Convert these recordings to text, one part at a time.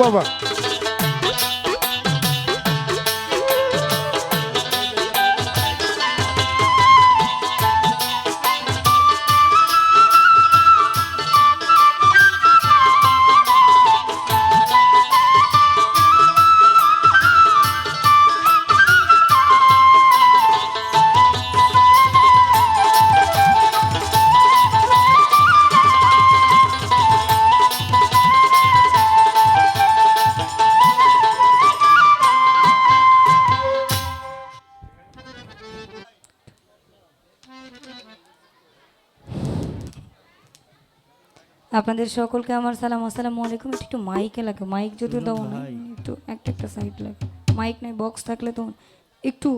Pomba. আপনাদের সকলকে আমার সালাম আসসালামু আলাইকুম। একটু একটু মাইকে লাগে মাইক যদি দাও না একটু একটা একটা সাইড লাগে। মাইক নাই বক্স থাকলে তো একটু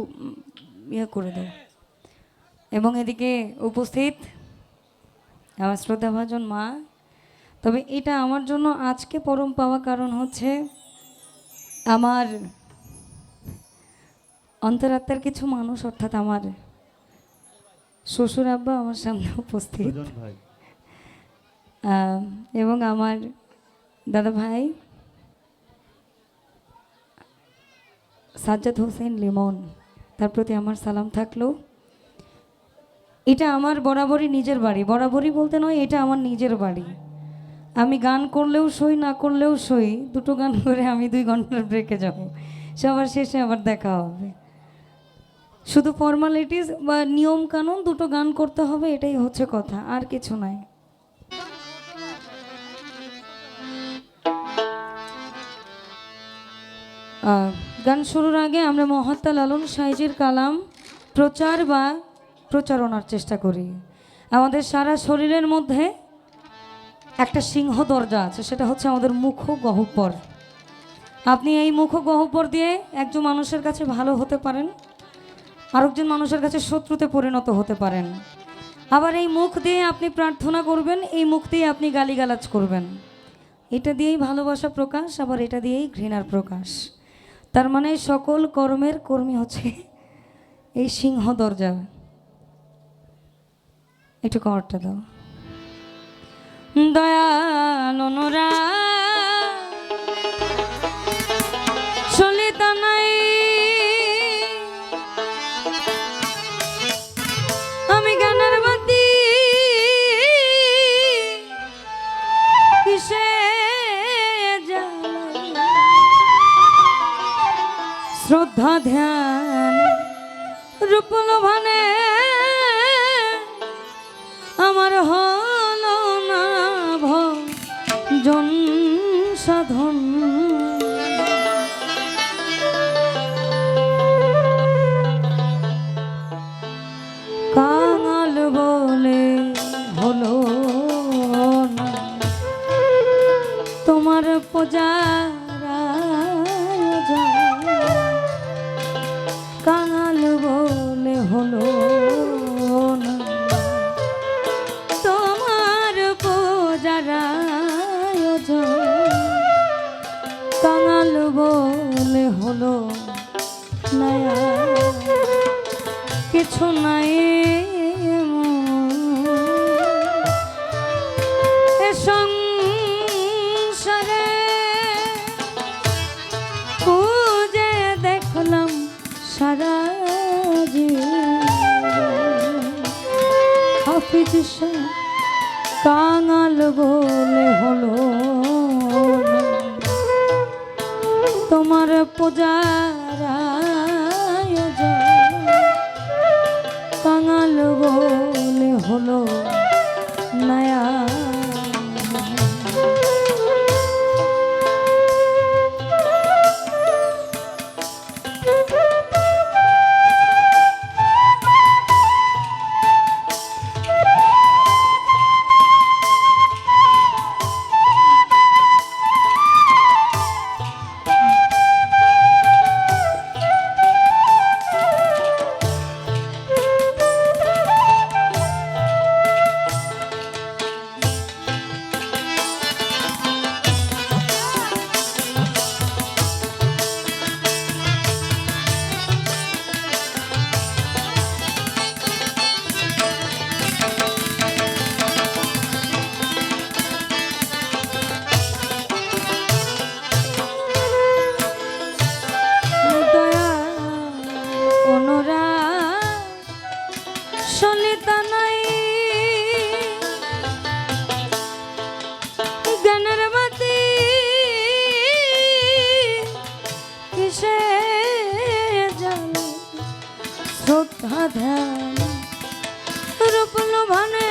ইয়ে করে দাও। এবং এদিকে উপস্থিত আমার শ্রদ্ধাভাজন মা। তবে এটা আমার জন্য আজকে পরম পাওয়া কারণ হচ্ছে আমার অন্তরাত্মার কিছু মানুষ অর্থাৎ আমার শ্বশুর আব্বা আমার সামনে উপস্থিত। এবং আমার দাদা ভাই সাজ্জাদ হোসেন লিমন, তার প্রতি আমার সালাম থাকল। এটা আমার বরাবরই নিজের বাড়ি। বরাবরই বলতে নয়, এটা আমার নিজের বাড়ি। আমি গান করলেও সই, না করলেও সই, দুটো গান করে আমি দুই ঘণ্টার ব্রেকে যাব। সবার শেষে আবার দেখা হবে। শুধু ফর্মালিটিস বা নিয়ম কানুন দুটো গান করতে হবে, এটাই হচ্ছে কথা, আর কিছু নাই। গান শুরুর আগে আমরা মহাত্মা লালন সাইজের কালাম প্রচার বা প্রচারণার চেষ্টা করি। আমাদের সারা শরীরের মধ্যে একটা সিংহ দরজা আছে, সেটা হচ্ছে আমাদের মুখ গহ্বর আপনি এই মুখ গহ্বর দিয়ে একজন মানুষের কাছে ভালো হতে পারেন, আরেকজন মানুষের কাছে শত্রুতে পরিণত হতে পারেন। আবার এই মুখ দিয়ে আপনি প্রার্থনা করবেন, এই মুখ দিয়ে আপনি গালিগালাজ করবেন। এটা দিয়েই ভালোবাসা প্রকাশ, আবার এটা দিয়েই ঘৃণার প্রকাশ। তার মানে সকল কর্মের কর্মী হচ্ছে এই সিংহ দরজা। একটু কমরটা দাও। দয়াল অনুরা শ্রদ্ধা ধ্যান। রূপল হাফিজ শাহ কাঙাল বলে হলো তোমার পূজার সে জল শ্রদ্ধা ধ্যান, রূপ লোভনে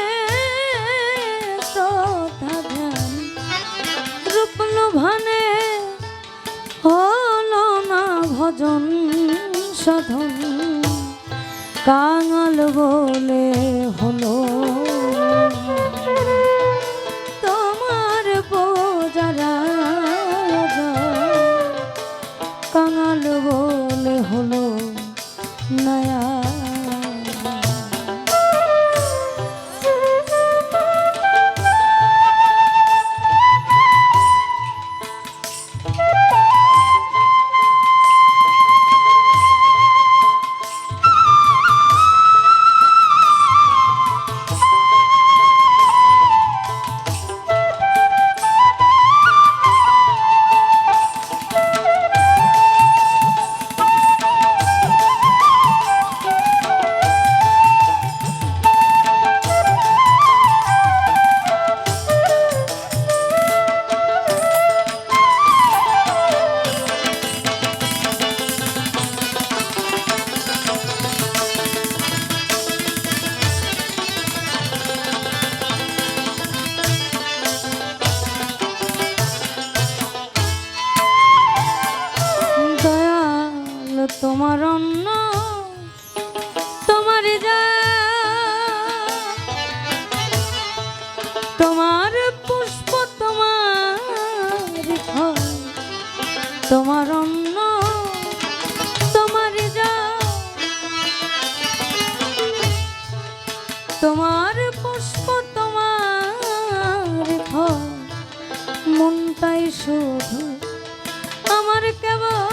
শ্রদ্ধা ধ্যান, রূপ লোভনে হল না ভজন সাধন, কাঙাল বলে কাঙাল বলে হলো নয়া শুধু আমার কেবল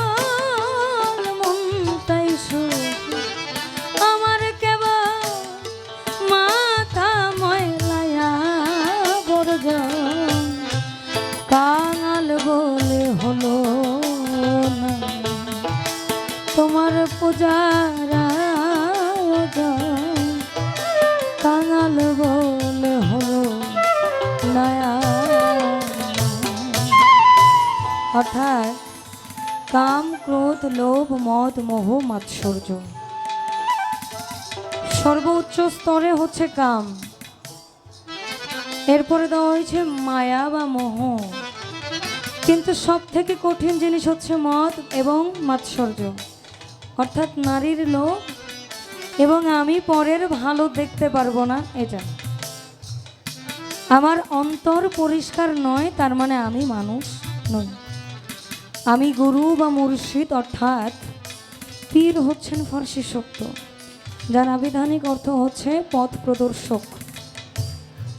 অর্থাৎ কাম, ক্রোধ, লোভ, মদ, মোহ, মাৎসর্য। সর্বোচ্চ স্তরে হচ্ছে কাম। এরপরে দেওয়া হয়েছে মায়া বা মোহ। কিন্তু সব থেকে কঠিন জিনিস হচ্ছে মদ এবং মাৎসর্য। অর্থাৎ নারীর লোভ এবং আমি পরের ভালো দেখতে পারব না, এটা। আমার অন্তর পরিষ্কার নয়, তার মানে আমি মানুষ নই। আমি গুরু বা মুর্শিদ, অর্থাৎ পীর হচ্ছেন ফর্সি শক্ত যার আবিধানিক অর্থ হচ্ছে পথ প্রদর্শক।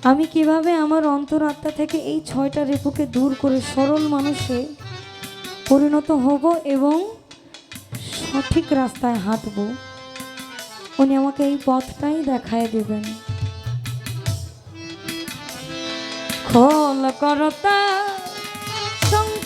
আমি কীভাবে আমার অন্তরাত্মা থেকে এই ছয়টা রেপুকে দূর করে সরল মানুষে পরিণত হব এবং সঠিক রাস্তায় হাঁটব? উনি আমাকে এই পথটাই দেখায় দেবেন। খোল করতা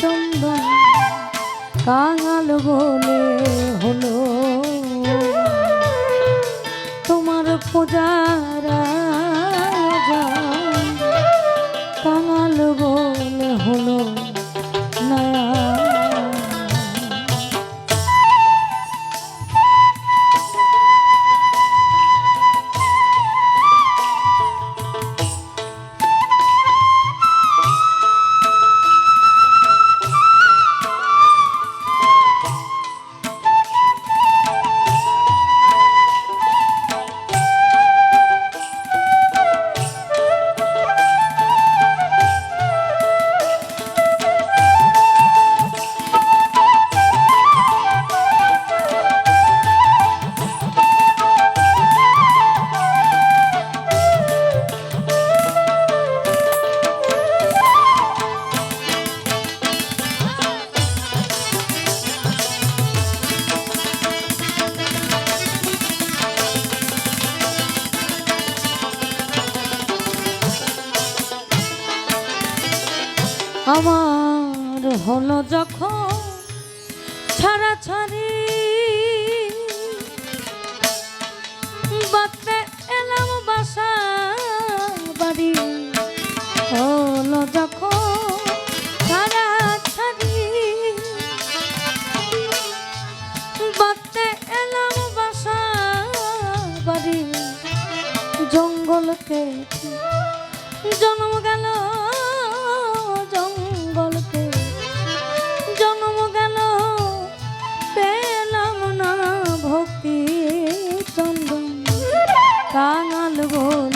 চন্দন কাঙাল বলে হলো। তোমার পূজারা বাসা কাঙাল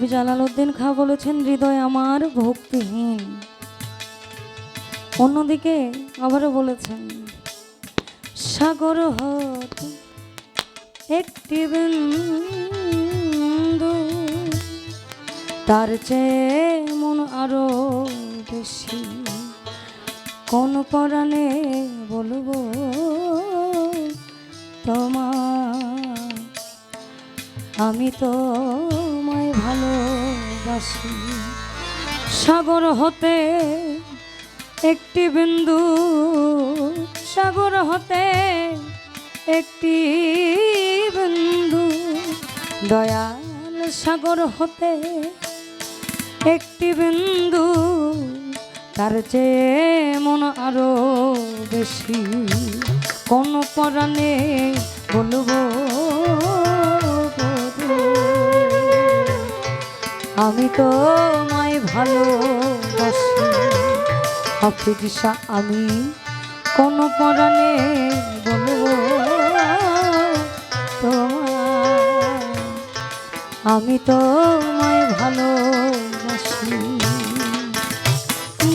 কবি জালালউদ্দিন খাঁ বলেছেন, হৃদয় আমার ভক্তিহীন। অন্যদিকে আবারও বলেছেন, সাগর হত একটি বিন্দু, তার চেয়ে মন আরও বেশি। কোন পরাণে বলব তোমার আমি তো ভালোবাসি। সাগর হতে একটি বিন্দু, সাগর হতে একটি বিন্দু। দয়াল সাগর হতে একটি বিন্দু, তার চেয়ে মন আরও বেশি। কোন পরাণে বলব আমি তো মাই ভালোবাসি। শাহ আমি কোনো পরাণে বলব তোমার আমি তো মাই ভালোবাসি।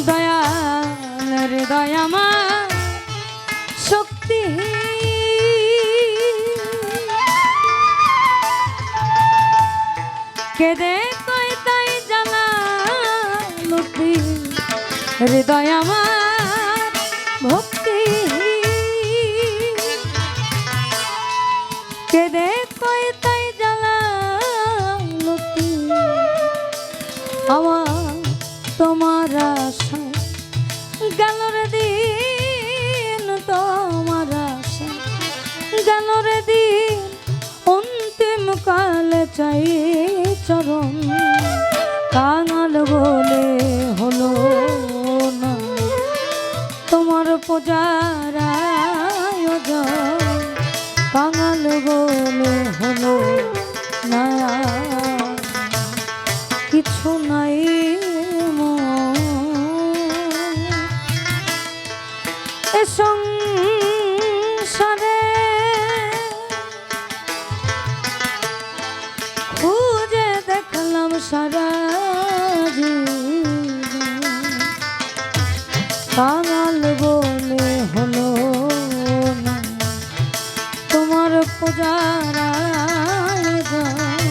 দয়াল রে দয়ামা শক্তি কেদে হৃদয় আমার ভক্তি কেদে কই তাই জানা লুটি আমার তোমার আশা, গেল রে দিন তোমার আশা। গেল রে দিন অন্তিম কালে চাই চরণ। কাঙাল বলে পূজার আয়োজন। বাঙাল বলে তোমার পূজার আয়োজন